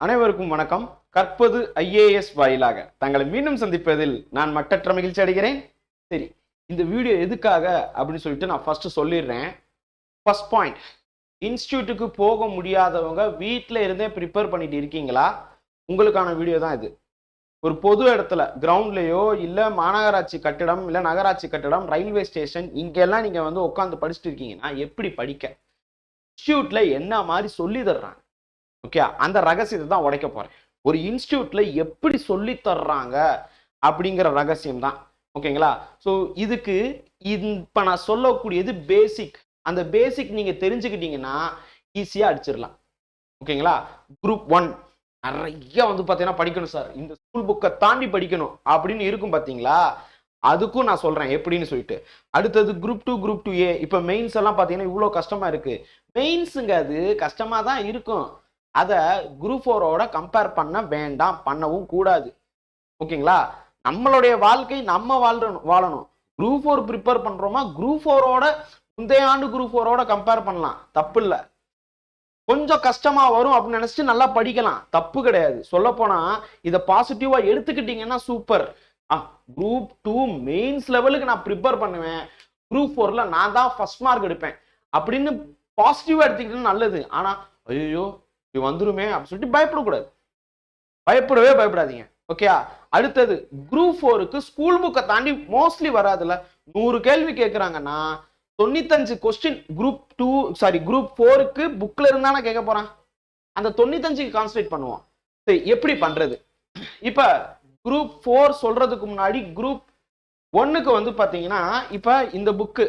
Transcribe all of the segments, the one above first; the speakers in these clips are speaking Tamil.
அனைவருக்கும் வணக்கம். கற்பது ஐஏஎஸ் வாயிலாக. தங்களை மீண்டும் சந்திப்பதில் நான் மட்டற்ற மகிழ்ச்சி அடைகிறேன். சரி இந்த வீடியோ எதுக்காக அப்படின்னு சொல்லிட்டு நான் ஃபர்ஸ்ட் சொல்லிடுறேன். ஃபர்ஸ்ட் பாயிண்ட் இன்ஸ்டியூட்டுக்கு போக முடியாதவங்க வீட்டில் இருந்தே ப்ரிப்பேர் பண்ணிட்டு இருக்கீங்களா? உங்களுக்கான வீடியோ தான் இது. ஒரு பொது இடத்துல கிரவுண்ட்லேயோ இல்லை மாநகராட்சி கட்டிடம் இல்லை நகராட்சி கட்டிடம் ரயில்வே ஸ்டேஷன் இங்கெல்லாம் நீங்கள் வந்து உட்காந்து படிச்சுட்டு இருக்கீங்கன்னா எப்படி படிக்க? இன்ஸ்டியூட்டில் என்ன மாதிரி சொல்லி தர்றாங்க? ஓகே? அந்த ரகசியத்தை தான் உடைக்க போகிறேன் ஒரு இன்ஸ்டியூட்டில் எப்படி சொல்லி தர்றாங்க அப்படிங்கிற ரகசியம் தான். ஓகேங்களா? ஸோ இதுக்கு இப்போ நான் சொல்லக்கூடியது பேசிக் அந்த பேசிக் நீங்கள் தெரிஞ்சுக்கிட்டீங்கன்னா ஈஸியாக அடிச்சிடலாம். ஓகேங்களா? குரூப் ஒன் நிறைய வந்து பார்த்தீங்கன்னா படிக்கணும் சார் இந்த ஸ்கூல் புக்கை தாண்டி படிக்கணும் அப்படின்னு இருக்கும் பார்த்தீங்களா அதுக்கும் நான் சொல்கிறேன் எப்படின்னு சொல்லிட்டு. அடுத்தது group two group two A இப்போ மெயின்ஸ் எல்லாம் பார்த்தீங்கன்னா இவ்வளோ கஷ்டமாக இருக்குது மெயின்ஸுங்க அது கஷ்டமாக தான் இருக்கும். அதை குரூப் ஃபோரோட கம்பேர் பண்ண வேண்டாம் பண்ணவும் கூடாது. ஓகேங்களா? நம்மளுடைய வாழ்க்கை நம்ம வாழ்றணும் வாழணும். குரூப் ஃபோர் ப்ரிப்பேர் பண்ணுறோமா குரூப் ஃபோரோட முந்தைய ஆண்டு குரூப் ஃபோரோட கம்பேர் பண்ணலாம். தப்பு இல்லை. கொஞ்சம் கஷ்டமா வரும் அப்படின்னு நினைச்சிட்டு நல்லா படிக்கலாம். தப்பு கிடையாது. சொல்ல போனா இதை பாசிட்டிவா எடுத்துக்கிட்டீங்கன்னா சூப்பர் ஆ குரூப் டூ மெயின்ஸ் லெவலுக்கு நான் ப்ரிப்பேர் பண்ணுவேன். குரூப் ஃபோர்ல நான் தான் ஃபர்ஸ்ட் மார்க் எடுப்பேன். அப்படின்னு பாசிட்டிவா எடுத்துக்கிட்டது நல்லது. ஆனா ஐயோ இப்படி வந்துருமே அப்படின்னு சொல்லிட்டு பயப்படக்கூடாது. பயப்படவே பயப்படாதீங்க. ஓகேயா அடுத்தது குரூப் ஃபோருக்கு ஸ்கூல் புக்கை தாண்டி மோஸ்ட்லி வராதுல்ல? நூறு கேள்வி கேட்குறாங்கன்னா தொண்ணூத்தஞ்சு question group two sorry group ஃபோருக்கு புக்கில் இருந்தானே கேட்க போகிறான் அந்த தொண்ணூத்தஞ்சுக்கு கான்சன்ட்ரேட் பண்ணுவோம். சரி எப்படி பண்ணுறது இப்போ குரூப் ஃபோர் சொல்கிறதுக்கு முன்னாடி குரூப் ஒன்றுக்கு வந்து பார்த்தீங்கன்னா இப்போ இந்த புக்கு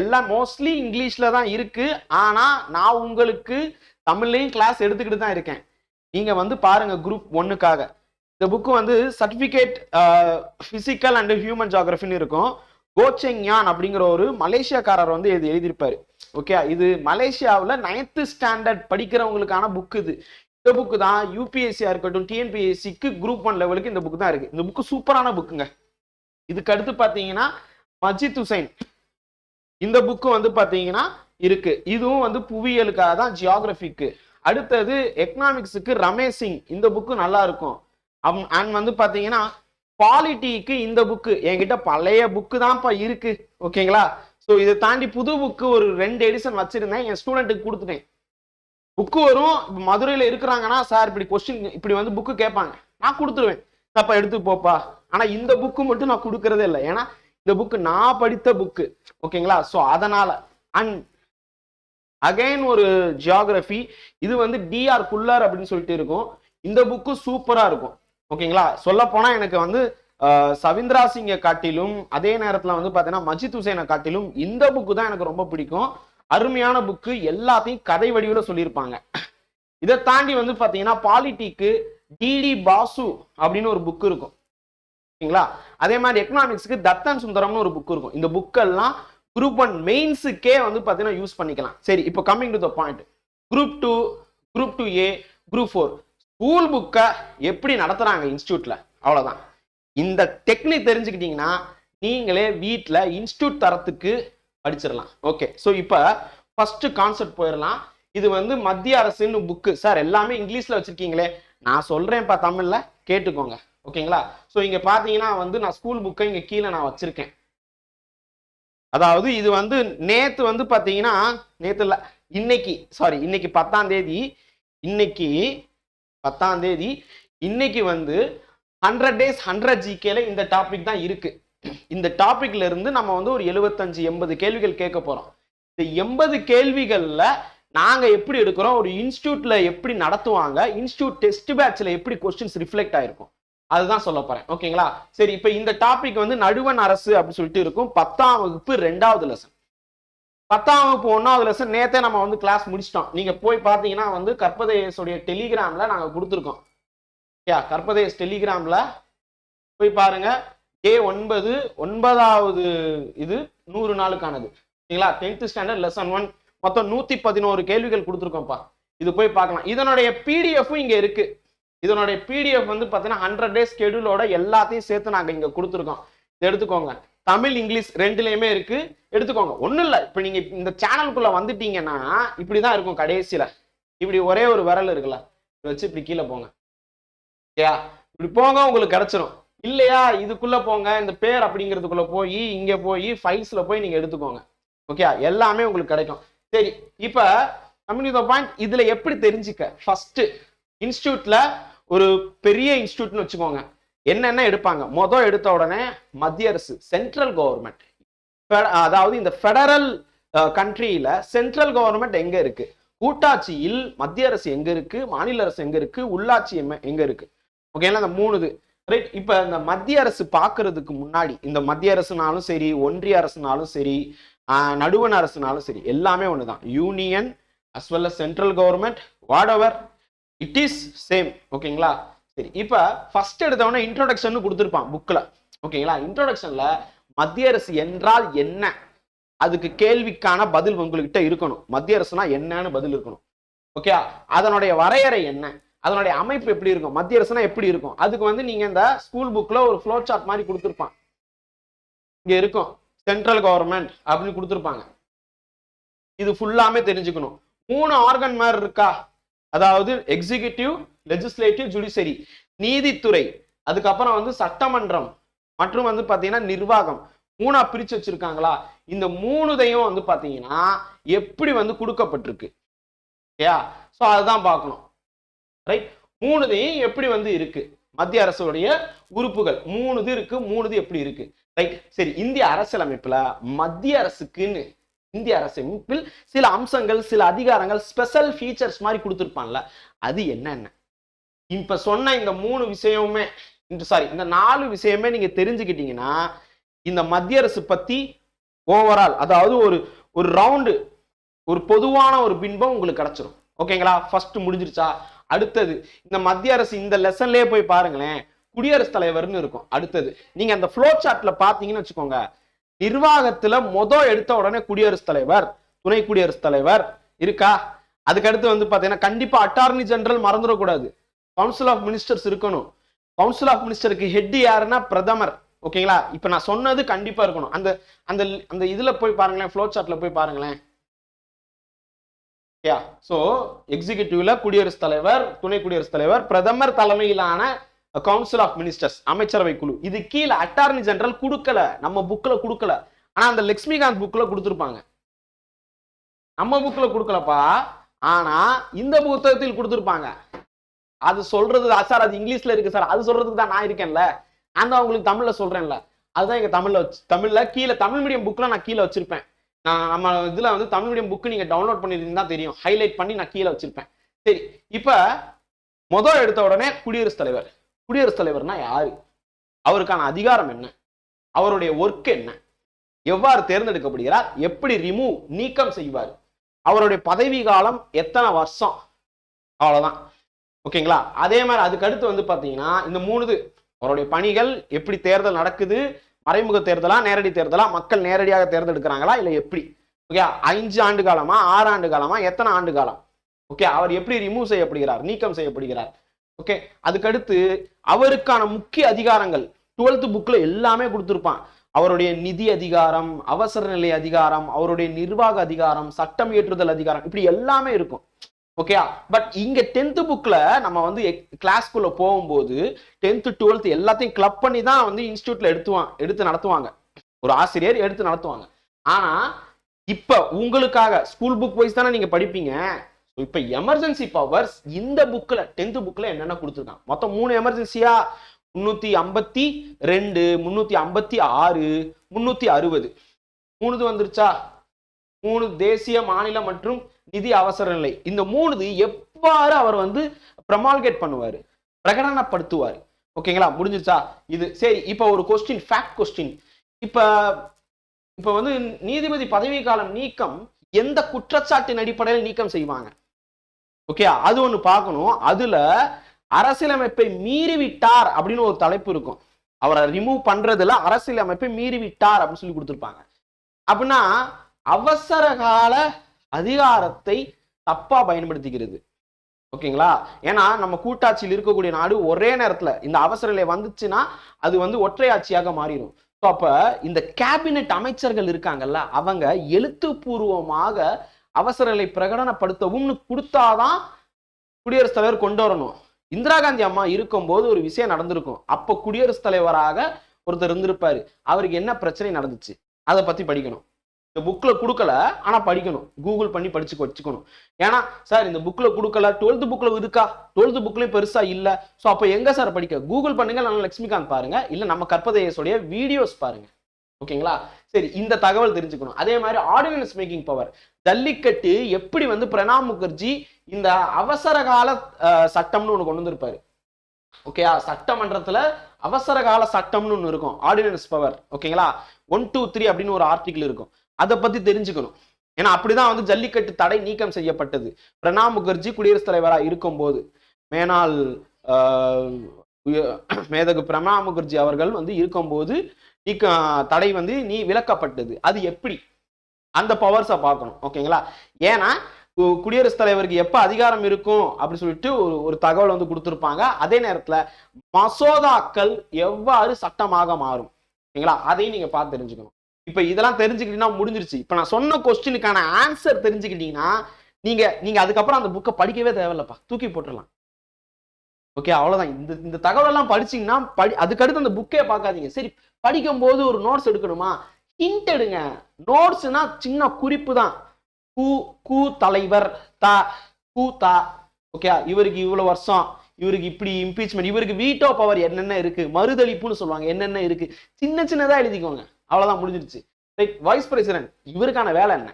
எல்லாம் மோஸ்ட்லி இங்கிலீஷில் தான் இருக்குது ஆனால் நான் உங்களுக்கு தமிழ்லையும் கிளாஸ் எடுத்துக்கிட்டு தான் இருக்கேன். நீங்கள் வந்து பாருங்கள் குரூப் ஒன்றுக்காக இந்த புக்கு வந்து சர்டிஃபிகேட் ஃபிசிக்கல் அண்ட் ஹியூமன் ஜாகிரபின்னு இருக்கும். கோச்செங் யான் அப்படிங்கிற ஒரு மலேசியாக்காரர் வந்து இது எழுதியிருப்பார். ஓகே இது மலேசியாவில் நைன்த்து ஸ்டாண்டர்ட் படிக்கிறவங்களுக்கான புக்கு இது. இந்த புக்கு தான் யூபிஎஸ்சியாக இருக்கட்டும் டிஎன்பிஎஸ்சிக்கு குரூப் ஒன் லெவலுக்கு இந்த புக் தான் இருக்குது இந்த புக்கு சூப்பரான புக்குங்க இதுக்கு அடுத்து பார்த்தீங்கன்னா மஜித் ஹுசைன் இந்த புக்கு வந்து பார்த்தீங்கன்னா இருக்கு. இதுவும் வந்து புவியியலுக்காக தான் ஜியாகிரபிக்கு அடுத்தது எக்கனாமிக்ஸுக்கு ரமேஷ் சிங் இந்த புக்கு நல்லா இருக்கும். அண்ட் வந்து பார்த்தீங்கன்னா பாலிட்டிக்கு இந்த புக்கு என்கிட்ட பழைய புக்கு தான்ப்பா இருக்கு. ஓகேங்களா? ஸோ இதை தாண்டி புது புக்கு ஒரு ரெண்டு எடிஷன் வச்சிருந்தேன். என் ஸ்டூடெண்ட்டுக்கு கொடுத்துட்டேன். புக்கு வரும். இப்போ மதுரையில் இருக்கிறாங்கன்னா சார் இப்படி கொஸ்டின் இப்படி வந்து புக்கு கேட்பாங்க. நான் கொடுத்துருவேன். தப்பா எடுத்து போப்பா. ஆனால் இந்த புக்கு மட்டும் நான் கொடுக்கறதே இல்லை. ஏன்னா இந்த புக்கு நான் படித்த புக்கு ஓகேங்களா? ஸோ அதனால அண்ட் அகைன் ஒரு ஜியாகிரபி இது வந்து டிஆர் குல்லர் அப்படின்னு சொல்லிட்டு இருக்கும். இந்த புக்கு சூப்பரா இருக்கும். ஓகேங்களா? சொல்ல போனா எனக்கு வந்து சவிந்திரா சிங்கை காட்டிலும் அதே நேரத்துல வந்து பாத்தீங்கன்னா மஜித் ஹுசேனை காட்டிலும் இந்த புக்கு தான் எனக்கு ரொம்ப பிடிக்கும். அருமையான புக்கு எல்லாத்தையும் கதை வடிவில் சொல்லியிருப்பாங்க. இதை தாண்டி வந்து பாத்தீங்கன்னா பாலிட்டிக்கு டிடி பாசு அப்படின்னு ஒரு புக் இருக்கும். ஓகேங்களா? அதே மாதிரி எக்கனாமிக்ஸ்க்கு தத்தன் சுந்தரம்னு ஒரு புக் இருக்கும். இந்த புக்கெல்லாம் குரூப் ஒன் மெயின்ஸுக்கே வந்து பார்த்தீங்கன்னா யூஸ் பண்ணிக்கலாம். சரி இப்போ coming to the point group two group two A group four school புக்கை எப்படி நடத்துகிறாங்க இன்ஸ்டியூட்டில் அவ்வளோதான் இந்த டெக்னிக் தெரிஞ்சுக்கிட்டீங்கன்னா நீங்களே வீட்டில் இன்ஸ்டியூட் தரத்துக்கு படிச்சிடலாம். ஓகே ஸோ இப்போ ஃபஸ்ட்டு கான்செப்ட் போயிடலாம். இது வந்து மத்திய அரசுன்னு புக்கு சார் எல்லாமே இங்கிலீஷில் வச்சுருக்கீங்களே. நான் சொல்கிறேன்ப்பா தமிழில் கேட்டுக்கோங்க. ஓகேங்களா ஸோ இங்கே பார்த்தீங்கன்னா வந்து நான் ஸ்கூல் புக்கை இங்கே கீழே நான் வச்சுருக்கேன். அதாவது இது வந்து நேத்து வந்து பாத்தீங்கன்னா நேத்து இல்ல இன்னைக்கு சாரி இன்னைக்கு பத்தாம் தேதி இன்னைக்கு பத்தாம் தேதி இன்னைக்கு வந்து ஹண்ட்ரட் டேஸ் ஹண்ட்ரட் ஜிகேல இந்த டாபிக் தான் இருக்கு. இந்த டாபிக்ல இருந்து நம்ம வந்து ஒரு எழுபத்தஞ்சு எண்பது கேள்விகள் கேட்க போறோம். இந்த எண்பது கேள்விகள்ல நாங்க எப்படி எடுக்கிறோம்? ஒரு இன்ஸ்டியூட்ல எப்படி நடத்துவாங்க? இன்ஸ்டியூட் டெஸ்ட் பேட்ச்ல எப்படி கொஸ்டின்ஸ் ரிஃப்ளெக்ட் ஆயிருக்கும்? அதுதான் சொல்ல போறேன். ஓகேங்களா? சரி இப்போ இந்த டாபிக் வந்து நடுவன் அரசு அப்படின்னு சொல்லிட்டு இருக்கும். பத்தாம் வகுப்பு ரெண்டாவது லெசன் பத்தாம் வகுப்பு ஒன்றாவது லெசன் நேத்தே நம்ம வந்து கிளாஸ் முடிச்சிட்டோம். நீங்க போய் பார்த்தீங்கன்னா வந்து கற்பதேசுடைய டெலிகிராம்ல நாங்க கொடுத்துருக்கோம். யா கற்பதேஸ் டெலிகிராம்ல போய் பாருங்க. ஏ ஒன்பது ஒன்பதாவது இது நூறு நாளுக்கானது. சரிங்களா டென்த் ஸ்டாண்டர்ட் லெசன் ஒன் மொத்தம் நூத்தி பதினோரு கேள்விகள் கொடுத்துருக்கோம்ப்பா. இது போய் பார்க்கலாம். இதனுடைய பிடிஎஃப்பும் இங்க இருக்கு. இதனுடைய பிடிஎஃப் வந்து பார்த்தீங்கன்னா ஹண்ட்ரட் டேஸ் ஸ்கெடியூலோட எல்லாத்தையும் சேர்த்து நாங்கள் இங்கே கொடுத்துருக்கோம். இதை எடுத்துக்கோங்க. தமிழ் இங்கிலீஷ் ரெண்டுலேயுமே இருக்கு. எடுத்துக்கோங்க. ஒன்றும் இல்லை. இப்போ நீங்கள் இந்த சேனலுக்குள்ள வந்துட்டீங்கன்னா இப்படி தான் இருக்கும் கடைசியில். இப்படி ஒரே ஒரு விரல் இருக்குல்ல. வச்சு இப்படி கீழே போங்க. ஓகேயா இப்படி போங்க உங்களுக்கு கிடைச்சிரும். இல்லையா? இதுக்குள்ள போங்க. இந்த பேர் அப்படிங்கிறதுக்குள்ளே போய் இங்க போய் ஃபைல்ஸ்ல போய் நீங்க எடுத்துக்கோங்க. ஓகே? எல்லாமே உங்களுக்கு கிடைக்கும். சரி. இப்ப கம்யூனிட் பாயிண்ட் இதுல எப்படி தெரிஞ்சுக்க? ஃபர்ஸ்ட் இன்ஸ்டியூட்ல ஒரு பெரிய இன்ஸ்டியூட்னு வச்சுக்கோங்க. என்னென்ன எடுப்பாங்க? மொதல் எடுத்த உடனே மத்திய அரசு சென்ட்ரல் கவர்மெண்ட் அதாவது இந்த ஃபெடரல் கண்ட்ரியில சென்ட்ரல் கவர்மெண்ட் எங்க இருக்கு? கூட்டாட்சியில் மத்திய அரசு எங்க இருக்கு? மாநில அரசு எங்க இருக்கு? உள்ளாட்சி எங்க இருக்கு? ஓகேங்களா இந்த மூணுது ரைட் இப்ப இந்த மத்திய அரசு பாக்குறதுக்கு முன்னாடி இந்த மத்திய அரசுனாலும் சரி ஒன்றிய அரசுனாலும் சரி நடுவண் அரசுனாலும் சரி எல்லாமே ஒண்ணுதான். Union as well as central government whatever it is same ஓகேங்களா சரி இப்போ ஃபர்ஸ்ட் எடுத்தவொடனே இன்ட்ரோடக்ஷன் கொடுத்துருப்பான் புக்கில் ஓகேங்களா இன்ட்ரோடக்ஷனில் மத்திய அரசு என்றால் என்ன? அதுக்கு கேள்விக்கான பதில் உங்கள்கிட்ட இருக்கணும். மத்திய அரசுனா என்னன்னு பதில் இருக்கணும். ஓகே அதனுடைய வரையறை என்ன? அதனுடைய அமைப்பு எப்படி இருக்கும்? மத்திய அரசுனா எப்படி இருக்கும்? அதுக்கு வந்து நீங்கள் இந்த ஸ்கூல் புக்கில் ஒரு ஃப்ளோ சார்ட் மாதிரி கொடுத்துருப்பான். இங்கே இருக்கும். சென்ட்ரல் கவர்மெண்ட் அப்படின்னு கொடுத்துருப்பாங்க. இது ஃபுல்லாமே தெரிஞ்சுக்கணும். மூணு ஆர்கன் மாதிரி இருக்கா? அதாவது எக்ஸிகியூட்டிவ் லெஜிஸ்லேட்டிவ் ஜுடிஷரி நீதித்துறை அதுக்கப்புறம் வந்து சட்டமன்றம் மற்றும் வந்து பாத்தீங்கன்னா நிர்வாகம். மூணா பிரிச்சு வச்சிருக்காங்களா? இந்த மூணுதையும் வந்து பாத்தீங்கன்னா எப்படி வந்து கொடுக்கப்பட்டிருக்கு? ஓகேயா ஸோ அதுதான் பார்க்கணும். ரைட் மூணுதையும் எப்படி வந்து இருக்கு? மத்திய அரசுடைய உறுப்புகள். மூணுது இருக்கு மூணுது எப்படி இருக்கு? ரைட் சரி இந்திய அரசியலமைப்புல மத்திய அரசுக்குன்னு இந்திய அரசமைப்பில் சில அம்சங்கள் சில அதிகாரங்கள் ஸ்பெஷல் ஃபீச்சர்ஸ் மாதிரி கொடுத்துருப்பான்ல. அது என்னென்ன? இப்ப சொன்ன இந்த மூணு விஷயமுமே சாரி இந்த நாலு விஷயமே நீங்க தெரிஞ்சுக்கிட்டீங்கன்னா இந்த மத்திய அரசு பத்தி ஓவரால் அதாவது ஒரு ஒரு ரவுண்டு ஒரு பொதுவான ஒரு பின்பம் உங்களுக்கு கிடைச்சிரும். ஓகேங்களா ஃபர்ஸ்ட் முடிஞ்சிருச்சா? அடுத்தது இந்த மத்திய அரசு இந்த லெசன்லயே போய் பாருங்களேன். குடியரசுத் தலைவர்னு இருக்கும். அடுத்தது நீங்க அந்த ஃப்ளோ சார்ட்ல பாத்தீங்கன்னு வச்சுக்கோங்க. நிர்வாகத்துல மொதல் எடுத்த உடனே குடியரசுத் தலைவர் துணை குடியரசுத் தலைவர் இருக்கா? அதுக்கு அடுத்து வந்து பாத்தீங்கன்னா கண்டிப்பா அட்டார்னி ஜெனரல் மறந்துடக்கூடாது. கவுன்சில் ஆஃப் மினிஸ்டர்ஸ் இருக்கணும். கவுன்சில் ஆஃப் மினிஸ்டருக்கு ஹெட் யாருன்னா பிரதமர். ஓகேங்களா? இப்ப நான் சொன்னது கண்டிப்பா இருக்கணும். அந்த அந்த அந்த இதுல போய் பாருங்களேன் ஃப்ளோ சார்ட்ல போய் பாருங்களேன். யா சோ எக்ஸிகியூட்டிவ்ல குடியரசுத் தலைவர் துணை குடியரசுத் தலைவர் பிரதமர் தலைமையிலான கவுன்சில் ஆஃப் மினிஸ்டர்ஸ் அமைச்சரவை குழு. இது கீழே அட்டார்னி ஜெனரல் கொடுக்கல. நம்ம புக்கில் கொடுக்கல. ஆனால் அந்த லக்ஷ்மிகாந்த் புக்கில் கொடுத்துருப்பாங்க. நம்ம புக்கில் கொடுக்கலப்பா. ஆனா இந்த புத்தகத்தில் கொடுத்துருப்பாங்க. அது சொல்றது சார் அது இங்கிலீஷ்ல இருக்கு சார். அது சொல்றதுக்கு தான் நான் இருக்கேன்ல. நான் தான் உங்களுக்கு தமிழ்ல சொல்றேன்ல. அதுதான் எங்க தமிழில் வச்சு தமிழ்ல கீழே தமிழ் மீடியம் புக்கில் நான் கீழே வச்சிருப்பேன். நான் நம்ம இதில் வந்து தமிழ் மீடியம் புக்கு நீங்கள் டவுன்லோட் பண்ணிருந்தீங்கன்னா தெரியும். ஹைலைட் பண்ணி நான் கீழே வச்சிருப்பேன். சரி இப்போ முதல் எடுத்த உடனே குடியரசுத் தலைவர். குடியரசுத் தலைவர்னா யாரு? அவருக்கான அதிகாரம் என்ன? அவருடைய ஒர்க் என்ன? எவ்வாறு தேர்ந்தெடுக்கப்படுகிறார்? எப்படி ரிமூவ் நீக்கம் செய்வார்? அவருடைய பதவி காலம் எத்தனை வருஷம்? அவ்வளவுதான். ஓகேங்களா? அதே மாதிரி அதுக்கு அடுத்து வந்து பாத்தீங்கன்னா இந்த மூணுது அவருடைய பணிகள் எப்படி தேர்தல் நடக்குது? மறைமுக தேர்தலா நேரடி தேர்தலா? மக்கள் நேரடியாக தேர்ந்தெடுக்கிறாங்களா? இல்லை எப்படி? ஓகே அஞ்சு ஆண்டு காலமா ஆறு ஆண்டு காலமா எத்தனை ஆண்டு காலம்? ஓகே அவர் எப்படி ரிமூவ் செய்யப்படுகிறார் நீக்கம் செய்யப்படுகிறார்? ஓகே அதுக்கடுத்து அவருக்கான முக்கிய அதிகாரங்கள். டுவெல்த் புக்ல எல்லாமே கொடுத்துருப்பான். அவருடைய நிதி அதிகாரம் அவசர நிலை அதிகாரம் அவருடைய நிர்வாக அதிகாரம் சட்டம் இயற்றுதல் அதிகாரம் இப்படி எல்லாமே இருக்கும். ஓகே பட் இங்க டென்த் புக்ல நம்ம வந்து கிளாஸ்க்குள்ள போகும்போது டென்த் டுவெல்த் எல்லாத்தையும் கிளப் பண்ணி தான் வந்து இன்ஸ்டியூட்ல எடுத்துவான் எடுத்து நடத்துவாங்க. ஒரு ஆசிரியர் எடுத்து நடத்துவாங்க. ஆனா இப்ப உங்களுக்காக ஸ்கூல் புக் வைஸ் தானே நீங்க படிப்பீங்க. இப்ப எமர்ஜென்சி பவர்ஸ் இந்த புக்ல டென்த் புக்ல என்னென்ன கொடுத்துருக்காங்க மொத்தம் மூணு எமர்ஜென்சியா முன்னூத்தி ஐம்பத்தி ரெண்டு முன்னூத்தி ஐம்பத்தி ஆறு முன்னூத்தி அறுபது. மூணுது வந்துருச்சா? மூணு தேசிய மாநில மற்றும் நிதி அவசர நிலை. இந்த மூணுது எவ்வாறு அவர் வந்து ப்ரமால்கேட் பண்ணுவார்? பிரகடனப்படுத்துவார். ஓகேங்களா? முடிஞ்சிருச்சா? இது சரி இப்போ ஒரு கொஸ்டின் ஃபேக்ட் கொஸ்டின் இப்போ இப்போ வந்து நீதிபதி பதவி காலம் நீக்கம் எந்த குற்றச்சாட்டின் அடிப்படையில் நீக்கம் செய்வாங்க? ஓகே அது ஒண்ணு பார்க்கணும். அதுல அரசியலமைப்பை மீறிவிட்டார் அப்படின்னு ஒரு தலைப்பு இருக்கும். அவரை ரிமூவ் பண்றதுல அரசியலமைப்பை மீறிவிட்டார் அப்படின்னு சொல்லி கொடுத்துருப்பாங்க. அப்படின்னா அவசர கால அதிகாரத்தை தப்பா பயன்படுத்திக்கிறது. ஓகேங்களா ஏன்னா நம்ம கூட்டாட்சியில் இருக்கக்கூடிய நாடு ஒரே நேரத்துல இந்த அவசர நிலை வந்துச்சுன்னா அது வந்து ஒற்றையாட்சியாக மாறிடும். ஸோ அப்ப இந்த கேபினெட் அமைச்சர்கள் இருக்காங்கல்ல அவங்க எழுத்துப்பூர்வமாக அவசர நிலை பிரகடனப்படுத்தவும்னு கொடுத்தாதான் குடியரசுத் தலைவர் கொண்டு வரணும். இந்திரா காந்தி அம்மா இருக்கும்போது ஒரு விஷயம் நடந்திருக்கும். அப்போ குடியரசுத் தலைவராக ஒருத்தர் இருந்திருப்பாரு. அவருக்கு என்ன பிரச்சனை நடந்துச்சு? அதை பத்தி படிக்கணும். இந்த புக்கில் கொடுக்கல ஆனால் படிக்கணும். கூகுள் பண்ணி படிச்சு வச்சுக்கணும். ஏன்னா சார் இந்த புக்கில் கொடுக்கல. டுவெல்த் புக்கில் இருக்கா? டுவெல்த் புக்லேயும் பெருசாக இல்லை. ஸோ அப்போ எங்கே சார் படிக்க? கூகுள் பண்ணுங்க நல்லா லக்ஷ்மிகாந்த் பாருங்க. இல்லை நம்ம கற்பதையசுடைய வீடியோஸ் பாருங்க. ஓகேங்களா? சரி இந்த தகவல் தெரிஞ்சுக்கணும். அதே மாதிரி ஆர்டினன்ஸ் மேக்கிங் பவர் ஜல்லிக்கட்டு எப்படி வந்து பிரணாப் முகர்ஜி இந்த அவசர கால சட்டம்னு ஒன்று கொண்டு வந்திருப்பாரு. ஓகேயா? சட்டமன்றத்துல அவசர கால சட்டம்னு ஒன்று இருக்கும். ஆர்டினன்ஸ் பவர் ஓகேங்களா? ஒன் டூ த்ரீ அப்படின்னு ஒரு ஆர்டிக்கிள் இருக்கும். அதை பத்தி தெரிஞ்சுக்கணும். ஏன்னா அப்படிதான் வந்து ஜல்லிக்கட்டு தடை நீக்கம் செய்யப்பட்டது. பிரணாப் முகர்ஜி குடியரசுத் தலைவராக இருக்கும்போது மேனால் மேதகு பிரணாப் முகர்ஜி அவர்கள் வந்து இருக்கும்போது நீக்க தடை வந்து நீ விலக்கப்பட்டது. அது எப்படி? அந்த பவர்ஸை பார்க்கணும். ஓகேங்களா ஏன்னா குடியரசுத் தலைவருக்கு எப்போ அதிகாரம் இருக்கும் அப்படின்னு சொல்லிட்டு ஒரு ஒரு தகவல் வந்து கொடுத்துருப்பாங்க. அதே நேரத்தில் மசோதாக்கள் எவ்வாறு சட்டமாக மாறும்? ஓகேங்களா அதையும் நீங்கள் பார்த்து தெரிஞ்சுக்கணும். இப்போ இதெல்லாம் தெரிஞ்சுக்கிட்டீங்கன்னா முடிஞ்சிருச்சு. இப்போ நான் சொன்ன கொஸ்டினுக்கான ஆன்சர் தெரிஞ்சுக்கிட்டீங்கன்னா நீங்கள் நீங்கள் அதுக்கப்புறம் அந்த புக்கை படிக்கவே தேவையில்லப்பா. தூக்கி போட்டுடலாம். ஓகே அவ்வளோதான் இந்த இந்த தகவலெல்லாம் படிச்சிங்கன்னா படி அதுக்கடுத்து அந்த புக்கே பார்க்காதீங்க. சரி படிக்கும்போது ஒரு நோட்ஸ் எடுக்கணுமா? ஹிண்ட் எடுங்க. நோட்ஸ்னா சின்ன குறிப்பு தான். கு கு தலைவர் தா கு தா. ஓகே இவருக்கு இவ்வளவு வருஷம். இவருக்கு இப்படி இம்பீச்மெண்ட் இவருக்கு வீட்டோ பவர் என்னென்ன இருக்கு? மறுதளிப்புன்னு சொல்லுவாங்க. என்னென்ன இருக்கு? சின்ன சின்னதா எழுதிக்கோங்க. அவ்வளவுதான் முடிஞ்சிருச்சு. ரைட் வைஸ் பிரசிடென்ட் இவருக்கான வேலை என்ன?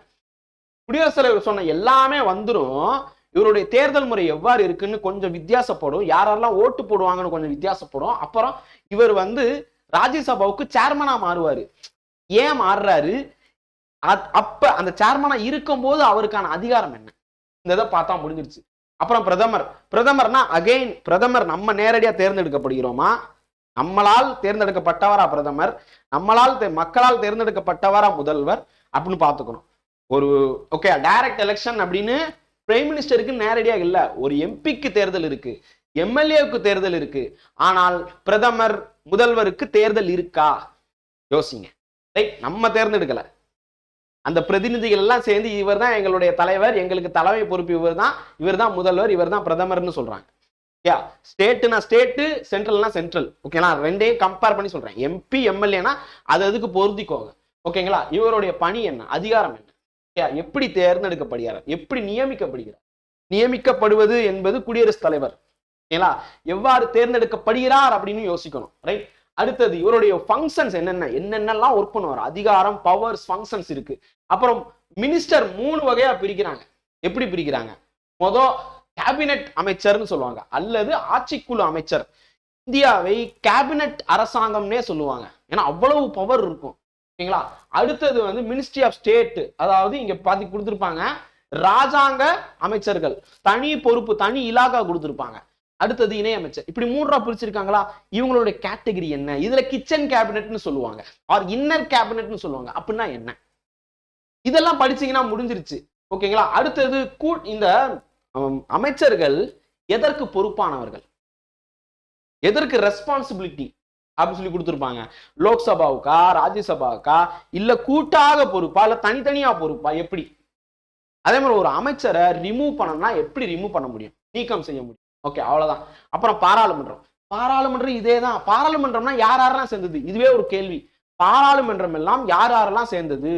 குடியரசுத் தலைவர் சொன்ன எல்லாமே வந்துடும் இவருடைய தேர்தல் முறை எவ்வாறு இருக்குன்னு கொஞ்சம் வித்தியாசப்படும். யாரெல்லாம் ஓட்டு போடுவாங்கன்னு கொஞ்சம் வித்தியாசப்படும். அப்புறம் இவர் வந்து ராஜ்யசபாவுக்கு சேர்மனா மாறுவாரு. ஏன் மாறுறாரு? அப்ப அந்த சேர்மனா இருக்கும்போது அவருக்கான அதிகாரம் என்ன? இந்த இதை பார்த்தா முடிஞ்சிருச்சு. அப்புறம் பிரதமர் பிரதமர்னா அகைன் பிரதமர் நம்ம நேரடியா தேர்ந்தெடுக்கப்படுகிறோமா? நம்மளால் தேர்ந்தெடுக்கப்பட்டவரா பிரதமர்? நம்மளால் மக்களால் தேர்ந்தெடுக்கப்பட்டவரா முதல்வர்? அப்படின்னு பார்த்துக்கணும். ஒரு ஓகே டைரக்ட் எலெக்ஷன் அப்படின்னு பிரைம் மினிஸ்டருக்கு நேரடியாக இல்லை. ஒரு எம்பிக்கு தேர்தல் இருக்கு. எம்எல்ஏவுக்கு தேர்தல் இருக்கு. ஆனால் பிரதமர் முதல்வருக்கு தேர்தல் இருக்கா? யோசிங்க. ரைட் நம்ம தேர்ந்தெடுக்கல. அந்த பிரதிநிதிகள் எல்லாம் சேர்ந்து இவர் தான் எங்களுடைய தலைவர் எங்களுக்கு தலைமை பொறுப்பு இவர் தான் இவர் தான் முதல்வர் இவர் தான் பிரதமர்னு சொல்றாங்க. யா ஸ்டேட்டுனா ஸ்டேட்டு சென்ட்ரல்னா சென்ட்ரல். ஓகேங்களா ரெண்டையும் கம்பேர் பண்ணி சொல்றேன். எம்பி எம்எல்ஏனா அது அதுக்கு பொருந்திக்கோங்க. ஓகேங்களா? இவருடைய பணி என்ன? அதிகாரம் என்ன? யா எப்படி தேர்ந்தெடுக்கப்படுகிறார்? எப்படி நியமிக்கப்படுகிறார்? நியமிக்கப்படுவது என்பது குடியரசுத் தலைவர். ஓகேங்களா எவ்வாறு தேர்ந்தெடுக்கப்படுகிறார் அப்படின்னு யோசிக்கணும் ரைட் அடுத்தது இவருடைய ஃபங்க்ஷன்ஸ் என்னென்ன? என்னென்னலாம் ஒர்க் பண்ணுவார்? அதிகாரம் பவர்ஸ் ஃபங்க்ஷன்ஸ் இருக்கு. அப்புறம் மினிஸ்டர் மூணு வகையா பிரிக்கிறாங்க. எப்படி பிரிக்கிறாங்க? மொதல் கேபினெட் அமைச்சர்னு சொல்லுவாங்க. அல்லது ஆட்சிக்குழு அமைச்சர். இந்தியாவை கேபினெட் அரசாங்கம்னே சொல்லுவாங்க. ஏன்னா அவ்வளவு பவர் இருக்கும். ஓகேங்களா? அடுத்தது வந்து மினிஸ்ட்ரி ஆஃப் ஸ்டேட் அதாவது இங்க பாத்தி கொடுத்துருப்பாங்க. ராஜாங்க அமைச்சர்கள். தனி பொறுப்பு தனி இலாகா கொடுத்துருப்பாங்க. அடுத்தது இணையமைச்சர். இப்படி மூன்றா பிரிச்சிருக்காங்களா? இவங்களுடைய கேட்டகரி என்ன? இதுல கிச்சன் கேபினெட்னு சொல்லுவாங்க. ஆர் இன்னர் கேபினெட்னு சொல்லுவாங்க. அப்படின்னா என்ன? இதெல்லாம் படிச்சீங்கன்னா முடிஞ்சிருச்சு. ஓகேங்களா? அடுத்தது கூ இந்த அமைச்சர்கள் எதற்கு பொறுப்பானவர்கள்? எதற்கு ரெஸ்பான்சிபிலிட்டி அப்படின்னு சொல்லி கொடுத்துருப்பாங்க. லோக்சபாவுக்கா ராஜ்யசபாவுக்கா? இல்ல கூட்டாக பொறுப்பா? இல்ல தனித்தனியா பொறுப்பா? எப்படி? அதே மாதிரி ஒரு அமைச்சரை ரிமூவ் பண்ணணும்னா எப்படி ரிமூவ் பண்ண முடியும்? நீக்கம் செய்ய முடியும்? ஓகே அவ்வளோதான் அப்புறம் பாராளுமன்றம். பாராளுமன்றம் இதே தான் பாராளுமன்றம்னா யார் யாரெல்லாம் சேர்ந்தது? இதுவே ஒரு கேள்வி. பாராளுமன்றம் எல்லாம் யார் யாரெல்லாம் சேர்ந்தது?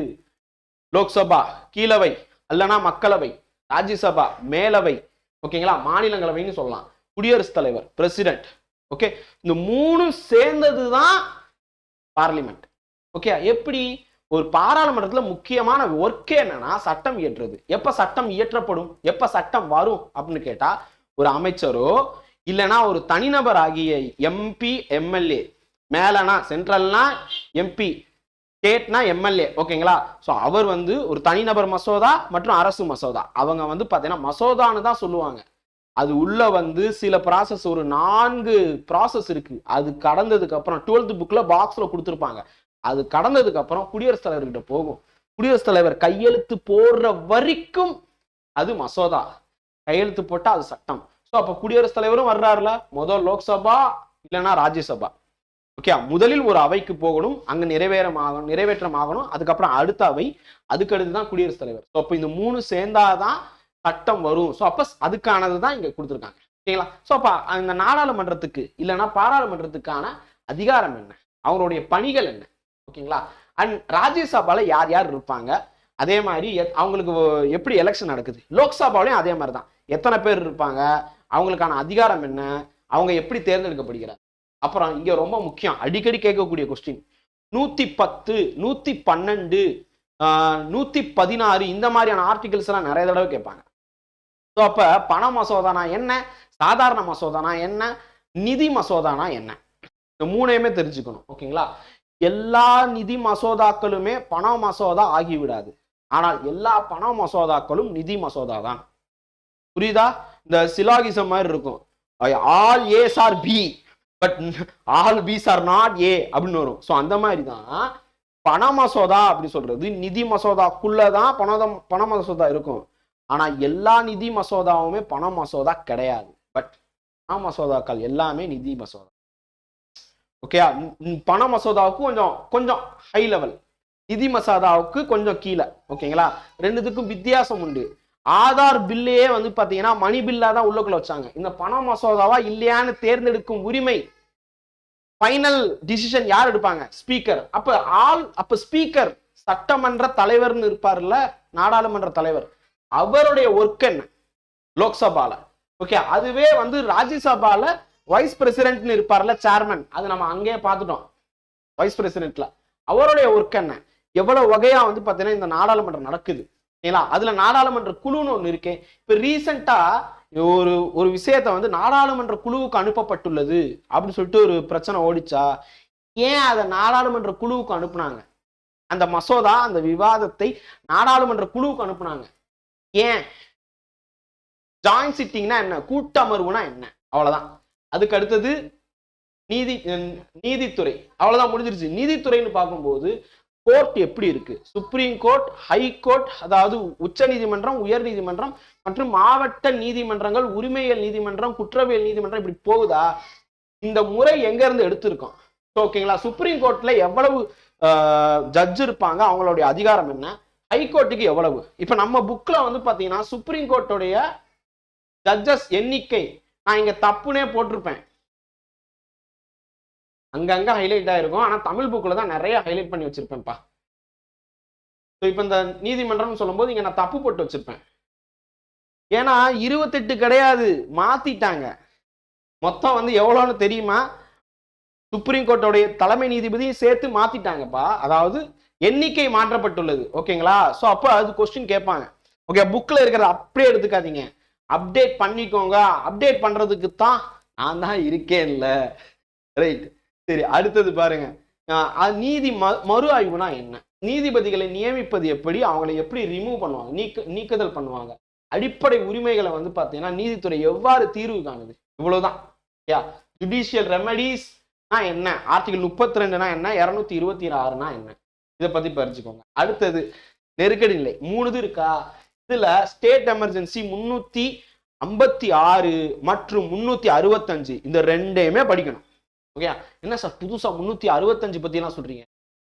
லோக்சபா கீழவை அல்லனா மக்களவை ராஜ்யசபா மேலவை ஓகேங்களா? மாநிலங்களவைன்னு சொல்லலாம். குடியரசுத் தலைவர் பிரசிடென்ட் ஓகே? இந்த மூணும் சேர்ந்தது தான் பார்லிமெண்ட் ஓகே எப்படி? ஒரு பாராளுமன்றத்தில் முக்கியமான ஒர்க்கே என்னன்னா சட்டம் இயற்றுறது. எப்ப சட்டம் இயற்றப்படும்? எப்ப சட்டம் வரும்? அப்படின்னு கேட்டா ஒரு அமைச்சரோ இல்லைன்னா ஒரு தனிநபர் ஆகிய எம்பி எம்எல்ஏ மேலனா சென்ட்ரல்னா எம்பி ஸ்டேட்னா எம்எல்ஏ ஓகேங்களா? ஸோ அவர் வந்து ஒரு தனிநபர் மசோதா மற்றும் அரசு மசோதா. அவங்க வந்து பார்த்தீங்கன்னா மசோதான்னு தான் சொல்லுவாங்க. அது உள்ள வந்து சில ப்ராசஸ் ஒரு நான்கு ப்ராசஸ் இருக்கு. அது கடந்ததுக்கு அப்புறம் டுவெல்த் புக்ல பாக்ஸ்ல கொடுத்துருப்பாங்க. அது கடந்ததுக்கு அப்புறம் குடியரசுத் தலைவர்கிட்ட போகும். குடியரசுத் தலைவர் கையெழுத்து போடுற வரைக்கும் அது மசோதா. கையெழுத்து போட்டால் அது சட்டம். ஸோ அப்போ குடியரசுத் தலைவரும் வர்றாருல? முதல் லோக்சபா இல்லைன்னா ராஜ்யசபா. ஓகே முதலில் ஒரு அவைக்கு போகணும் அங்க நிறைவேறமாகணும் நிறைவேற்றம் ஆகணும் அதுக்கப்புறம் அடுத்த அவை அதுக்கு அடுத்து தான் குடியரசுத் தலைவர். ஸோ அப்போ இந்த மூணு சேர்ந்தாதான் சட்டம் வரும். ஸோ அப்போ அதுக்கானது தான் இங்க கொடுத்துருக்காங்க. ஓகேங்களா ஸோ அப்போ அந்த நாடாளுமன்றத்துக்கு இல்லைன்னா பாராளுமன்றத்துக்கான அதிகாரம் என்ன? அவங்களுடைய பணிகள் என்ன? ஓகேங்களா அண்ட் ராஜ்யசபால யார் யார் இருப்பாங்க? அதே மாதிரி எத்- அவங்களுக்கு எப்படி எலெக்ஷன் நடக்குது? லோக்சபாலையும் அதே மாதிரி தான். எத்தனை பேர் இருப்பாங்க? அவங்களுக்கான அதிகாரம் என்ன? அவங்க எப்படி தேர்ந்தெடுக்கப்படுகிறார்? அப்புறம் இங்கே ரொம்ப முக்கியம். அடிக்கடி கேட்கக்கூடிய கொஸ்டின் நூற்றி பத்து நூற்றி பன்னெண்டு நூற்றி பதினாறு இந்த மாதிரியான ஆர்டிகல்ஸ் எல்லாம் நிறைய தடவை கேட்பாங்க. ஸோ அப்போ பண மசோதானா என்ன? சாதாரண மசோதானா என்ன? நிதி மசோதானா என்ன? இந்த மூணையுமே தெரிஞ்சுக்கணும். ஓகேங்களா? எல்லா நிதி மசோதாக்களுமே பண மசோதா ஆகிவிடாது. ஆனால் எல்லா பண மசோதாக்களும் நிதி மசோதா தான் புரியுதா? இந்த சிலாகிசம் மாதிரி இருக்கும். All A's are B but all B's are not A அப்படின்னு வரும். ஸோ அந்த மாதிரி தான் பண மசோதா அப்படின்னு சொல்றது. நிதி மசோதாக்குள்ளதான் பணம் பண மசோதா இருக்கும். ஆனால் எல்லா நிதி மசோதாவுமே பண மசோதா கிடையாது. பட் பண மசோதாக்கள் எல்லாமே நிதி மசோதா. ஓகே பண மசோதாவுக்கு கொஞ்சம் கொஞ்சம் ஹை லெவல் நிதி மசோதாவுக்கு கொஞ்சம் கீழே. ஓகேங்களா ரெண்டுத்துக்கும் வித்தியாசம் உண்டு. ஆதார் பில்லையே வந்து பார்த்தீங்கன்னா மணி பில்லா தான் உள்ளக்குள்ள வச்சாங்க. இந்த பண மசோதாவா இல்லையான்னு தேர்ந்தெடுக்கும் உரிமை ஃபைனல் டிசிஷன் யார் எடுப்பாங்க? ஸ்பீக்கர் அப்போ ஆல் அப்போ ஸ்பீக்கர் சட்டமன்ற தலைவர்னு இருப்பார்ல நாடாளுமன்ற தலைவர். அவருடைய ஒர்க் என்ன? லோக்சபால. ஓகே அதுவே வந்து ராஜ்யசபால வைஸ் பிரசிடென்ட்னு இருப்பார்ல சேர்மன் அது நம்ம அங்கேயே பார்த்துட்டோம். வைஸ் பிரசிடென்ட்ல அவருடைய ஒர்க் என்ன? எவ்வளவு வகையா வந்து பாத்தீங்கன்னா இந்த நாடாளுமன்றம் நடக்குது. சரிங்களா அதுல நாடாளுமன்ற குழுன்னு ஒன்று இருக்கு. இப்ப ரீசெண்டா ஒரு ஒரு விஷயத்த வந்து நாடாளுமன்ற குழுவுக்கு அனுப்பப்பட்டுள்ளது அப்படின்னு சொல்லிட்டு ஒரு பிரச்சனை ஓடிச்சா ஏன் அதை நாடாளுமன்ற குழுவுக்கு அனுப்புனாங்க? அந்த மசோதா அந்த விவாதத்தை நாடாளுமன்ற குழுவுக்கு அனுப்புனாங்க. ஏன்? ஜாயின் சிட்டிங்னா என்ன? கூட்டமர்வுனா என்ன? அவ்வளவுதான். அதுக்கு அடுத்தது நீதி நீதித்துறை. அவ்வளவுதான் முடிஞ்சிருச்சு. நீதித்துறைன்னு பார்க்கும்போது கோர்ட் எப்படி இருக்கு? சுப்ரீம் கோர்ட் ஹை கோர்ட் அதாவது உச்ச நீதிமன்றம் உயர் நீதிமன்றம் மற்றும் மாவட்ட நீதிமன்றங்கள் உரிமையியல் நீதிமன்றம் குற்றவியல் நீதிமன்றம் இப்படி போகுதா? இந்த முறை எங்க இருந்து எடுத்திருக்கோம்? ஓகேங்களா சுப்ரீம் கோர்ட்ல எவ்வளவு ஜட்ஜ் இருப்பாங்க? அவங்களுடைய அதிகாரம் என்ன? ஹைகோர்ட்டுக்கு எவ்வளவு? இப்ப நம்ம புக்ல வந்து பாத்தீங்கன்னா சுப்ரீம் கோர்ட்டுடைய ஜட்ஜஸ் எண்ணிக்கை நான் இங்க தப்புனே போட்டிருப்பேன். அங்கங்கே ஹைலைட் இருக்கும். ஆனால் தமிழ் புக்கில் தான் நிறைய ஹைலைட் பண்ணி வச்சுருப்பேன்ப்பா. ஸோ இப்போ இந்த நீதிமன்றம்னு சொல்லும்போது இங்கே நான் தப்பு போட்டு வச்சுருப்பேன். ஏன்னா இருபத்தெட்டு கிடையாது. மாற்றிட்டாங்க மொத்தம் வந்து எவ்வளோன்னு தெரியுமா? சுப்ரீம் கோர்ட்டோடைய தலைமை நீதிபதியும் சேர்த்து மாற்றிட்டாங்கப்பா அதாவது எண்ணிக்கை மாற்றப்பட்டுள்ளது. ஓகேங்களா? ஸோ அப்போ அது கொஸ்டின் கேட்பாங்க. ஓகே புக்கில் இருக்கிறத அப்படியே எடுத்துக்காதீங்க. அப்டேட் பண்ணிக்கோங்க. அப்டேட் பண்ணுறதுக்கு தான் நான் தான் இருக்கேன்ல. ரைட் சரி அடுத்தது பாருங்க. நீதி ம மறு ஆய்வுனா என்ன? நீதிபதிகளை நியமிப்பது எப்படி? அவங்களை எப்படி ரிமூவ் பண்ணுவாங்க? நீக்க நீக்குதல் பண்ணுவாங்க? அடிப்படை உரிமைகளை வந்து பார்த்தீங்கன்னா நீதித்துறை எவ்வாறு தீர்வு காணுது? இவ்வளவுதான். யா ஜுடிஷியல் ரெமடிஸ் என்ன? ஆர்டிகல் முப்பத்தி ரெண்டுனா என்ன? இரநூத்தி இருபத்தி ஆறுனா என்ன? இதை பத்தி பறிச்சுக்கோங்க அடுத்தது நெருக்கடி நிலை. மூணுது இருக்கா? இதுல ஸ்டேட் எமர்ஜென்சி முன்னூத்தி ஐம்பத்தி ஆறு மற்றும் முன்னூத்தி அறுபத்தஞ்சு. இந்த ரெண்டையுமே படிக்கணும். ஓகே என்ன சார் புதுசா முன்னூத்தி அறுபத்தஞ்சு பத்தி எல்லாம் சொல்றீங்க.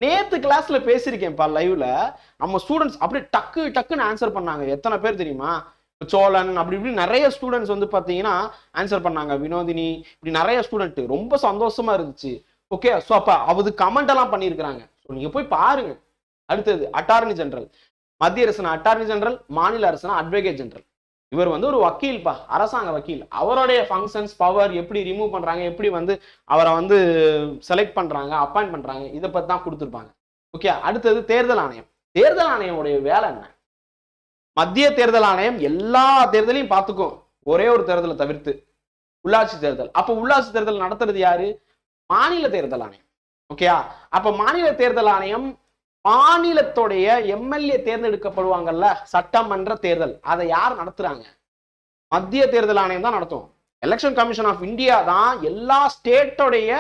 நேத்து கிளாஸ்ல பேசியிருக்கேன்ப்பா லைவ்ல நம்ம ஸ்டூடெண்ட்ஸ் அப்படியே டக்கு டக்குன்னு ஆன்சர் பண்ணாங்க. எத்தனை பேர் தெரியுமா? சோழன் அப்படி இப்படி நிறைய ஸ்டூடெண்ட்ஸ் வந்து பாத்தீங்கன்னா ஆன்சர் பண்ணாங்க. வினோதினி இப்படி நிறைய ஸ்டூடெண்ட் ரொம்ப சந்தோஷமா இருந்துச்சு. ஓகே ஸோ அப்போ அவது கமெண்ட் எல்லாம் பண்ணியிருக்கிறாங்க. ஸோ நீங்க போய் பாருங்க. அடுத்தது அட்டார்னி ஜெனரல் மத்திய அரசுனா அட்டார்னி ஜெனரல் மாநில அரசுனா அட்வொகேட் ஜெனரல் இவர் வந்து ஒரு வக்கீல்ப்பா அரசாங்க வக்கீல். அவருடைய ஃபங்க்ஷன்ஸ் பவர் எப்படி ரிமூவ் பண்றாங்க எப்படி வந்து அவரை வந்து செலக்ட் பண்றாங்க அப்பாயிண்ட் பண்றாங்க இதை பற்றி தான் கொடுத்துருப்பாங்க. ஓகே அடுத்தது தேர்தல் ஆணையம். தேர்தல் ஆணையமுடைய வேலை என்ன? மத்திய தேர்தல் ஆணையம் எல்லா தேர்தலையும் பார்த்துக்கும். ஒரே ஒரு தேர்தலை தவிர்த்து. உள்ளாட்சி தேர்தல். அப்போ உள்ளாட்சி தேர்தல் நடத்துறது யாரு? மாநில தேர்தல் ஆணையம். ஓகேயா அப்போ மாநில தேர்தல் ஆணையம் மாநிலத்துடைய எம்எல்ஏ தேர்ந்தெடுக்கப்படுவாங்கல்ல சட்டமன்ற தேர்தல். அதை யார் நடத்துறாங்க? மத்திய தேர்தல் ஆணையம் தான் நடத்தும். எலெக்ஷன் கமிஷன் ஆஃப் இந்தியா தான் எல்லா ஸ்டேட்டோடைய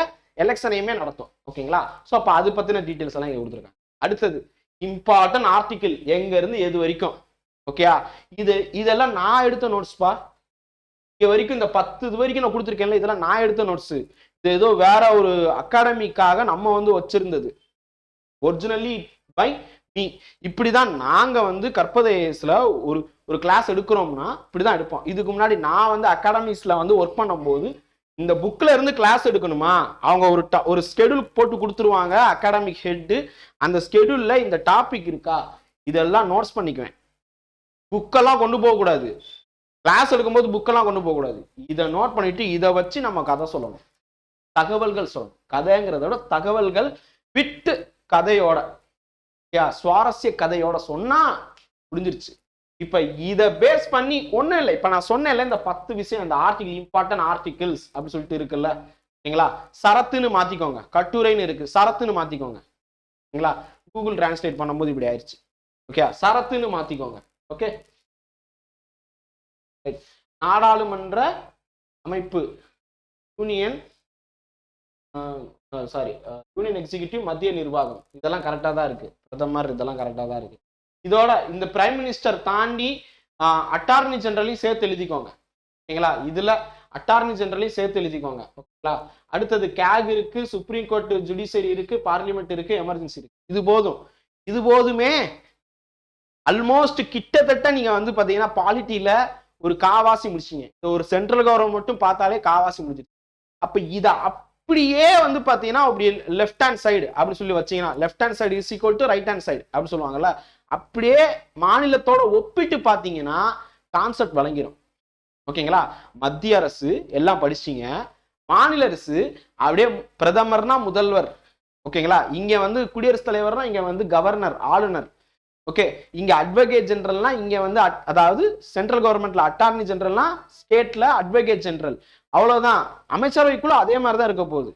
எலெக்ஷனையுமே நடத்தும். ஓகேங்களா ஸோ அப்போ அது பத்தின டீட்டெயில்ஸ் எல்லாம் இங்கே கொடுத்துருக்காங்க. அடுத்தது இம்பார்ட்டன்ட் ஆர்டிக்கிள் எங்க இருந்து எது வரைக்கும்? ஓகேயா இது இதெல்லாம் நான் எடுத்த நோட்ஸ்பா இங்கே வரைக்கும் இந்த பத்து இது வரைக்கும் நான் கொடுத்துருக்கேன்ல இதெல்லாம் நான் எடுத்த நோட்ஸு இது ஏதோ வேற ஒரு அகாடமிக்காக நம்ம வந்து வச்சிருந்தது. ஒரிஜினலி பை பி இப்படி தான் நாங்கள் வந்து கற்பதேசில் ஒரு ஒரு கிளாஸ் எடுக்கிறோம்னா இப்படிதான் எடுப்போம். இதுக்கு முன்னாடி நான் வந்து அகாடமிஸில் வந்து ஒர்க் பண்ணும்போது இந்த புக்கில் இருந்து கிளாஸ் எடுக்கணுமா? அவங்க ஒரு ட ஒரு ஸ்கெடியூல் போட்டு கொடுத்துருவாங்க அகாடமிக் ஹெட்டு அந்த ஸ்கெடியூலில் இந்த டாபிக் இருக்கா? இதெல்லாம் நோட்ஸ் பண்ணிக்குவேன். புக்கெல்லாம் கொண்டு போகக்கூடாது கிளாஸ் எடுக்கும்போது புக்கெல்லாம் கொண்டு போகக்கூடாது இதை நோட் பண்ணிட்டு இதை வச்சு நம்ம கதை சொல்லணும். தகவல்கள் சொல்லணும். கதைங்கிறத விட தகவல்கள் விட்டு கதையோட சுவாரஸ்ய கதையோட சொன்னா முடிஞ்சிருச்சு. இப்ப இதை பேஸ் பண்ணி ஒன்றும் இல்லை. இப்ப நான் சொன்னேன்ல இந்த பத்து விஷயம் அந்த ஆர்டிகிள் இம்பார்ட்டன்ட் ஆர்டிகிள்ஸ் அப்படின்னு சொல்லிட்டு இருக்குல்ல சரிங்களா சரத்துன்னு மாத்திக்கோங்க. கட்டுரைன்னு இருக்கு. சரத்துன்னு மாத்திக்கோங்க. சரிங்களா கூகுள் டிரான்ஸ்லேட் பண்ணும்போது இப்படி ஆயிடுச்சு ஓகே சரத்துன்னு மாத்திக்கோங்க. ஓகே நாடாளுமன்ற அமைப்பு யூனியன் சாரி யூனியன் எக்ஸிகியூட்டிவ் மத்திய நிர்வாகம். இதெல்லாம் கரெக்டாக தான் இருக்குது பிரதமர் இதெல்லாம் கரெக்டாக தான் இருக்குது இதோட இந்த பிரைம் மினிஸ்டர் தாண்டி அட்டார்னி ஜெனரலையும் சேர்த்து எழுதிக்கோங்க. ஓகேங்களா? இதில் அட்டார்னி ஜெனரலையும் சேர்த்து எழுதிக்கோங்க. ஓகேங்களா? அடுத்தது கேக் இருக்கு சுப்ரீம் கோர்ட் ஜுடிஷியரி இருக்கு பார்லிமெண்ட் இருக்கு எமர்ஜென்சி இருக்கு. இது போதும். இது போதுமே அல்மோஸ்ட் கிட்டத்தட்ட நீங்க வந்து பாத்தீங்கன்னா பாலிட்டியில ஒரு காவாசி முடிச்சிங்க. இந்த ஒரு சென்ட்ரல் கவர்மெண்ட் மட்டும் பார்த்தாலே காவாசி முடிஞ்சிருக்கு அப்ப அப் அப்படியே வந்து பார்த்தீங்கன்னா அப்படி லெஃப்ட் ஹேண்ட் சைடு அப்படின்னு சொல்லி வச்சீங்கன்னா left hand side is equal to right hand side அப்படின்னு சொல்லுவாங்கல்ல? அப்படியே மாநிலத்தோட ஒப்பிட்டு பார்த்தீங்கன்னா கான்செப்ட் வழங்கிடும் ஓகேங்களா? மத்திய அரசு எல்லாம் படிச்சீங்க. மாநில அரசு அப்படியே பிரதமர்னா முதல்வர். ஓகேங்களா? இங்க வந்து குடியரசுத் தலைவர்னா இங்க வந்து கவர்னர் ஆளுநர். ஓகே? இங்க அட்வொகேட் ஜெனரல்னா இங்க வந்து அதாவது சென்ட்ரல் கவர்மெண்ட்ல அட்டார்னி ஜெனரல்னா ஸ்டேட்ல அட்வொகேட் ஜெனரல் அவ்வளவுதான். அமைச்சரவைக்குள்ள அதே மாதிரி தான் இருக்க போகுது.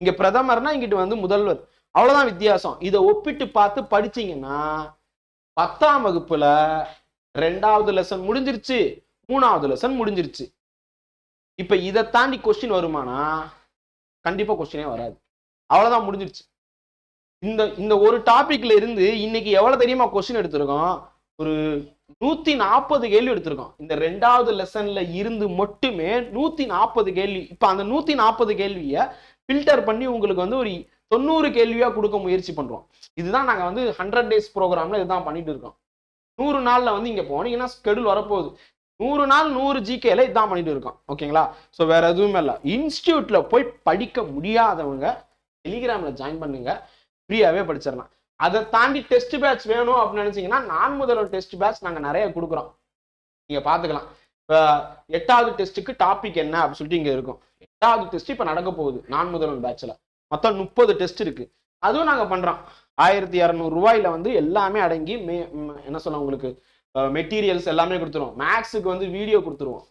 இங்க பிரதமர்னா இங்கிட்டு வந்து முதல்வர். அவ்வளவுதான் வித்தியாசம். இதை ஒப்பிட்டு பார்த்து படிச்சீங்கன்னா பத்தாம் வகுப்புல ரெண்டாவது லெசன் முடிஞ்சிருச்சு மூணாவது லெசன் முடிஞ்சிருச்சு. இப்ப இதை தாண்டி கொஸ்டின் வருமானா? கண்டிப்பா கொஸ்டினே வராது. அவ்வளவுதான் முடிஞ்சிருச்சு. இந்த இந்த ஒரு டாபிக்ல இருந்து இன்னைக்கு எவ்வளவு தெரியுமா கொஸ்டின் எடுத்திருக்கோம்? ஒரு நூத்தி நாற்பது கேள்வி எடுத்திருக்கோம். இந்த ரெண்டாவது லெசன்ல இருந்து மட்டுமே நூத்தி நாற்பது கேள்வி இப்ப அந்த நூத்தி நாற்பது கேள்விய ஃபில்டர் பண்ணி உங்களுக்கு வந்து ஒரு தொண்ணூறு கேள்வியா கொடுக்க முயற்சி பண்றோம். இதுதான் நாங்க வந்து ஹண்ட்ரட் டேஸ் ப்ரோக்ராம்ல இதுதான் பண்ணிட்டு இருக்கோம். நூறு நாள்ல வந்து இங்க போனீங்கன்னா ஸ்கெடியூல் வரப்போகுது. நூறு நாள் நூறு ஜிகேல இதான் பண்ணிட்டு இருக்கோம். ஓகேங்களா? ஸோ வேற எதுவுமே இல்லை. இன்ஸ்டியூட்ல போய் படிக்க முடியாதவங்க டெலிகிராம்ல ஜாயின் பண்ணுங்க. ஃப்ரீயாவே படிச்சிடலாம். அதை தாண்டி டெஸ்ட் பேட்ச் வேணும் அப்படின்னு நினைச்சீங்கன்னா நான் முதல்வர் டெஸ்ட் பேட்ச் நாங்கள் நிறைய கொடுக்குறோம். நீங்கள் பார்த்துக்கலாம். இப்போ எட்டாவது டெஸ்ட்டுக்கு டாபிக் என்ன அப்படின்னு சொல்லிட்டு இங்கே இருக்கும். எட்டாவது டெஸ்ட் இப்போ நடக்க போகுது. நான் முதல்வர் பேட்சில் மொத்தம் முப்பது டெஸ்ட் இருக்கு. அதுவும் நாங்கள் பண்ணுறோம் ஆயிரத்தி இரநூறு வந்து எல்லாமே அடங்கி மே என்ன சொல்ல உங்களுக்கு மெட்டீரியல்ஸ் எல்லாமே கொடுத்துருவோம். மேக்ஸுக்கு வந்து வீடியோ கொடுத்துருவோம்.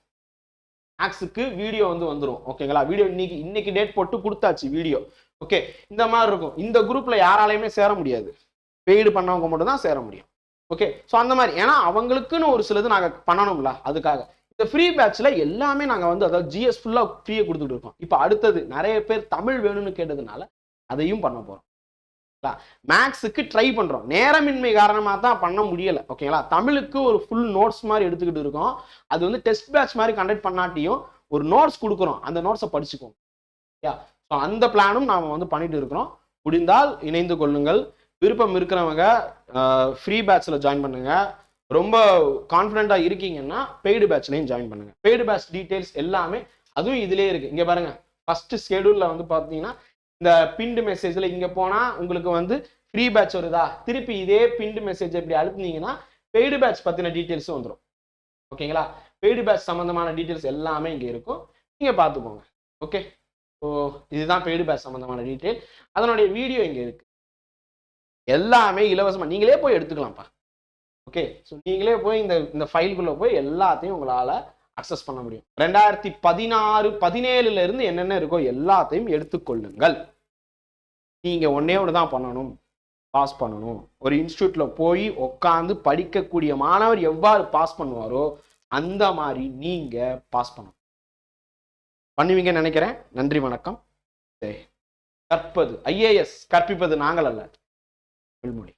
மேக்ஸுக்கு வீடியோ வந்து வந்துரும். ஓகேங்களா வீடியோ இன்னைக்கு இன்னைக்கு டேட் போட்டு கொடுத்தாச்சு வீடியோ ஓகே இந்த மாதிரி இருக்கும். இந்த குரூப்பில் யாராலையுமே சேர முடியாது. பெய்டு பண்ணவங்க மட்டும் தான் சேர முடியும். ஓகே ஸோ அந்த மாதிரி. ஏன்னா அவங்களுக்குன்னு ஒரு சிலது நாங்கள் பண்ணணும்ல அதுக்காக. இந்த ஃப்ரீ பேட்ச்ல எல்லாமே நாங்கள் வந்து அதாவது ஜிஎஸ் ஃபுல்லாக ஃப்ரீயாக கொடுத்துட்டு இருக்கோம். இப்போ அடுத்தது நிறைய பேர் தமிழ் வேணும்னு கேட்டதுனால அதையும் பண்ண போகிறோம் மேக்ஸுக்கு ட்ரை பண்றோம். நேரமின்மை காரணமாக தான் பண்ண முடியல. ஓகேங்களா தமிழுக்கு ஒரு ஃபுல் நோட்ஸ் மாதிரி எடுத்துக்கிட்டு இருக்கோம். அது வந்து டெஸ்ட் பேட்ச் மாதிரி கண்டக்ட் பண்ணாட்டியும் ஒரு நோட்ஸ் கொடுக்குறோம். அந்த நோட்ஸை படிச்சுக்கோங்க யா ஸோ அந்த பிளானும் நாம் வந்து பண்ணிட்டு இருக்கிறோம். முடிந்தால் இணைந்து கொள்ளுங்கள். விருப்பம் இருக்கிறவங்க ஃப்ரீ பேட்ச்சில் ஜாயின் பண்ணுங்க. ரொம்ப கான்ஃபிடென்ட்டாக இருக்கீங்கன்னா பெய்டு பேட்ச்லையும் ஜாயின் பண்ணுங்க. பெய்டு பேட்ச் டீடைல்ஸ் எல்லாமே அதுவும் இதுலேயே இருக்கு. இங்கே பாருங்க. ஃபர்ஸ்ட் ஸ்கெடியூல்ல வந்து பார்த்தீங்கன்னா இந்த பின்டு மெசேஜில் இங்கே போனால் உங்களுக்கு வந்து ஃப்ரீ பேட்ச் வருதா? திருப்பி இதே பின்டு மெசேஜ் இப்படி அழுத்துனீங்கன்னா பெய்டு பேட்ச் பற்றின டீட்டெயில்ஸும் வந்துடும் ஓகேங்களா பெய்டு பேட்ச் சம்மந்தமான டீட்டெயில்ஸ் எல்லாமே இங்கே இருக்கும். நீங்கள் பார்த்துக்கோங்க ஓகே ஸோ இதுதான் பெய்டு பேஸ் சம்மந்தமான டீட்டெயில் அதனுடைய வீடியோ இங்கே இருக்கு. எல்லாமே இலவசமாக நீங்களே போய் எடுத்துக்கலாம்ப்பா. ஓகே ஸோ நீங்களே போய் இந்த இந்த ஃபைலுக்குள்ளே போய் எல்லாத்தையும் உங்களால் அக்சஸ் பண்ண முடியும். ரெண்டாயிரத்தி பதினாறு பதினேழுல இருந்து என்னென்ன இருக்கோ எல்லாத்தையும் எடுத்துக்கொள்ளுங்கள் நீங்கள் ஒன்றே ஒன்று தான் பண்ணணும். பாஸ் பண்ணணும். ஒரு இன்ஸ்டியூட்டில் போய் உட்காந்து படிக்கக்கூடிய மாணவர் எவ்வாறு பாஸ் பண்ணுவாரோ அந்த மாதிரி நீங்கள் பாஸ் பண்ணணும். பண்ணுவீங்கன்னு நினைக்கிறேன். நன்றி வணக்கம். கற்பது ஐஏஎஸ் கற்பிப்பது நாங்கள் அல்ல. தமிழ்மொழி